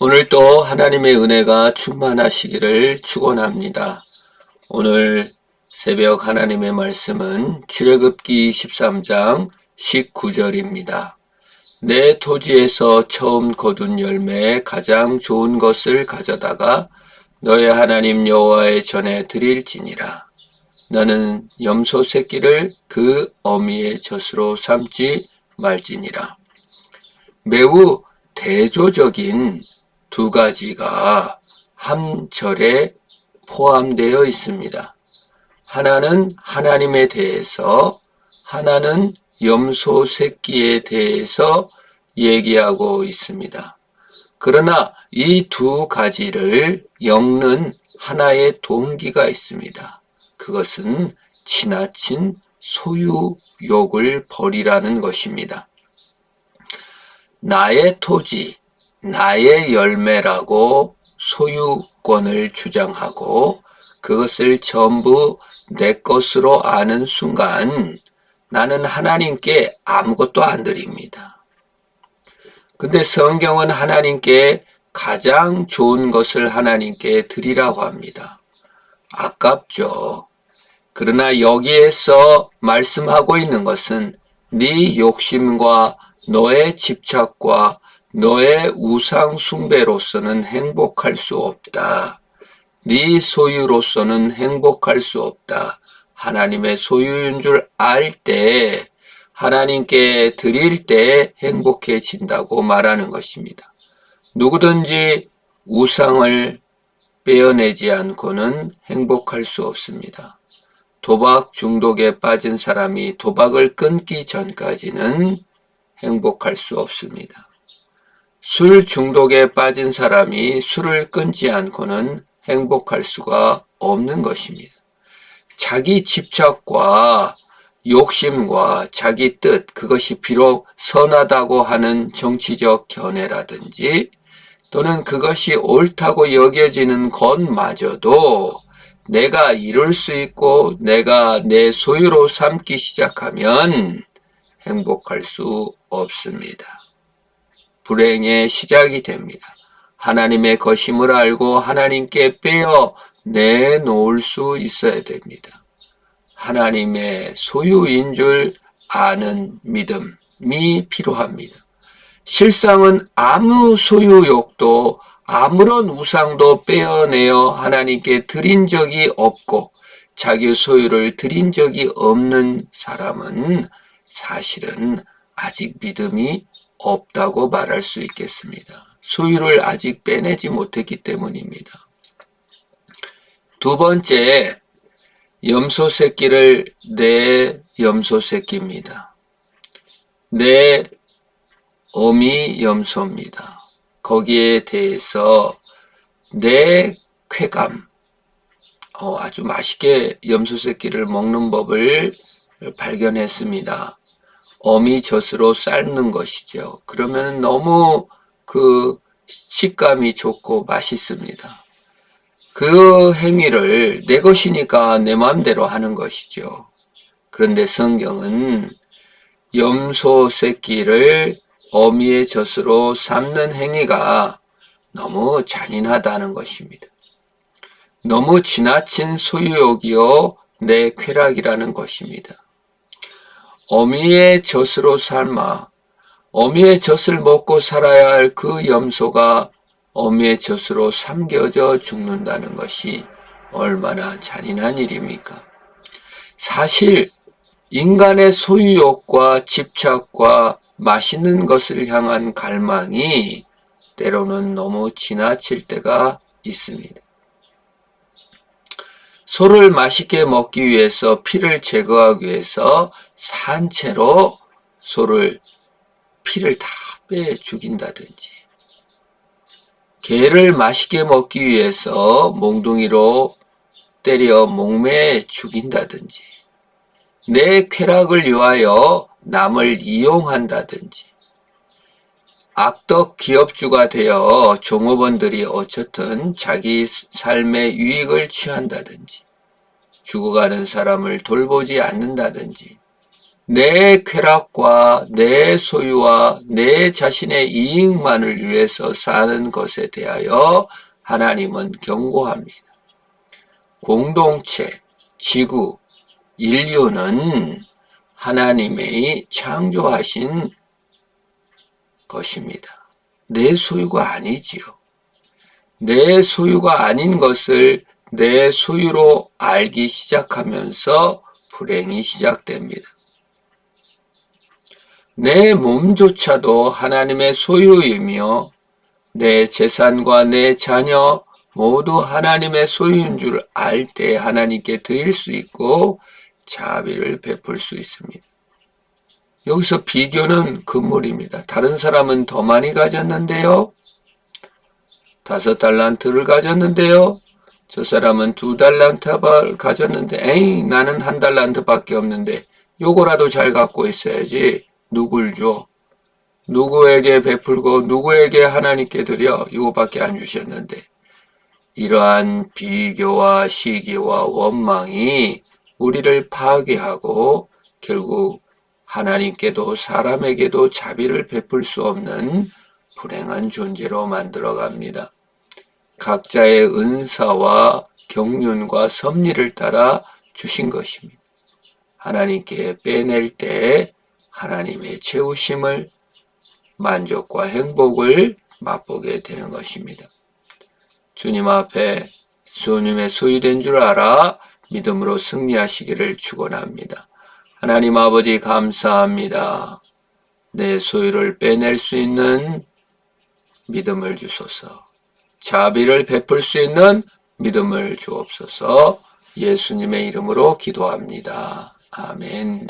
오늘도 하나님의 은혜가 충만하시기를 축원합니다. 오늘 새벽 하나님의 말씀은 출애굽기 23장 19절입니다. 내 토지에서 처음 거둔 열매에 가장 좋은 것을 가져다가 너의 하나님 여호와의 전에 드릴지니라. 너는 염소 새끼를 그 어미의 젖으로 삼지 말지니라. 매우 대조적인 두 가지가 한 절에 포함되어 있습니다. 하나는 하나님에 대해서, 하나는 염소 새끼에 대해서 얘기하고 있습니다. 그러나 이 두 가지를 엮는 하나의 동기가 있습니다. 그것은 지나친 소유욕을 버리라는 것입니다. 나의 토지, 나의 열매라고 소유권을 주장하고 그것을 전부 내 것으로 아는 순간 나는 하나님께 아무것도 안 드립니다. 근데 성경은 하나님께 가장 좋은 것을 하나님께 드리라고 합니다. 아깝죠. 그러나 여기에서 말씀하고 있는 것은 네 욕심과 너의 집착과 너의 우상 숭배로서는 행복할 수 없다. 네 소유로서는 행복할 수 없다. 하나님의 소유인 줄 알 때 하나님께 드릴 때 행복해진다고 말하는 것입니다. 누구든지 우상을 빼어내지 않고는 행복할 수 없습니다. 도박 중독에 빠진 사람이 도박을 끊기 전까지는 행복할 수 없습니다. 술 중독에 빠진 사람이 술을 끊지 않고는 행복할 수가 없는 것입니다. 자기 집착과 욕심과 자기 뜻, 그것이 비록 선하다고 하는 정치적 견해라든지 또는 그것이 옳다고 여겨지는 것마저도 내가 이룰 수 있고 내가 내 소유로 삼기 시작하면 행복할 수 없습니다. 불행의 시작이 됩니다. 하나님의 것임을 알고 하나님께 빼어 내놓을 수 있어야 됩니다. 하나님의 소유인 줄 아는 믿음이 필요합니다. 실상은 아무 소유욕도 아무런 우상도 빼어내어 하나님께 드린 적이 없고 자기 소유를 드린 적이 없는 사람은 사실은 아직 믿음이 없다고 말할 수 있겠습니다. 소유를 아직 빼내지 못했기 때문입니다. 두 번째, 염소 새끼를 내 염소 새끼입니다. 내 어미 염소입니다. 거기에 대해서 내 쾌감, 어, 아주 맛있게 염소 새끼를 먹는 법을 발견했습니다. 어미 젖으로 삶는 것이죠. 그러면 너무 그 식감이 좋고 맛있습니다. 그 행위를 내 것이니까 내 마음대로 하는 것이죠. 그런데 성경은 염소 새끼를 어미의 젖으로 삶는 행위가 너무 잔인하다는 것입니다. 너무 지나친 소유욕이요 내 쾌락이라는 것입니다. 어미의 젖으로 삶아 어미의 젖을 먹고 살아야 할 그 염소가 어미의 젖으로 삼겨져 죽는다는 것이 얼마나 잔인한 일입니까? 사실 인간의 소유욕과 집착과 맛있는 것을 향한 갈망이 때로는 너무 지나칠 때가 있습니다. 소를 맛있게 먹기 위해서 피를 제거하기 위해서 산채로 소를 피를 다 빼 죽인다든지 개를 맛있게 먹기 위해서 몽둥이로 때려 목매에 죽인다든지 내 쾌락을 위하여 남을 이용한다든지 악덕 기업주가 되어 종업원들이 어쨌든 자기 삶의 유익을 취한다든지 죽어가는 사람을 돌보지 않는다든지 내 쾌락과 내 소유와 내 자신의 이익만을 위해서 사는 것에 대하여 하나님은 경고합니다. 공동체, 지구, 인류는 하나님의 창조하신 것입니다. 내 소유가 아니지요. 내 소유가 아닌 것을 내 소유로 알기 시작하면서 불행이 시작됩니다. 내 몸조차도 하나님의 소유이며 내 재산과 내 자녀 모두 하나님의 소유인 줄 알 때 하나님께 드릴 수 있고 자비를 베풀 수 있습니다. 여기서 비교는 금물입니다. 다른 사람은 더 많이 가졌는데요. 다섯 달란트를 가졌는데요. 저 사람은 두 달란트를 가졌는데, 에이, 나는 한 달란트밖에 없는데, 요거라도 잘 갖고 있어야지. 누굴 줘? 누구에게 베풀고 누구에게 하나님께 드려? 이거밖에 안 주셨는데. 이러한 비교와 시기와 원망이 우리를 파괴하고 결국 하나님께도 사람에게도 자비를 베풀 수 없는 불행한 존재로 만들어 갑니다. 각자의 은사와 경륜과 섭리를 따라 주신 것입니다. 하나님께 빼낼 때 하나님의 채우심을 만족과 행복을 맛보게 되는 것입니다. 주님 앞에 주님의 소유된 줄 알아 믿음으로 승리하시기를 축원합니다. 하나님 아버지 감사합니다. 내 소유를 빼낼 수 있는 믿음을 주소서. 자비를 베풀 수 있는 믿음을 주옵소서. 예수님의 이름으로 기도합니다. 아멘.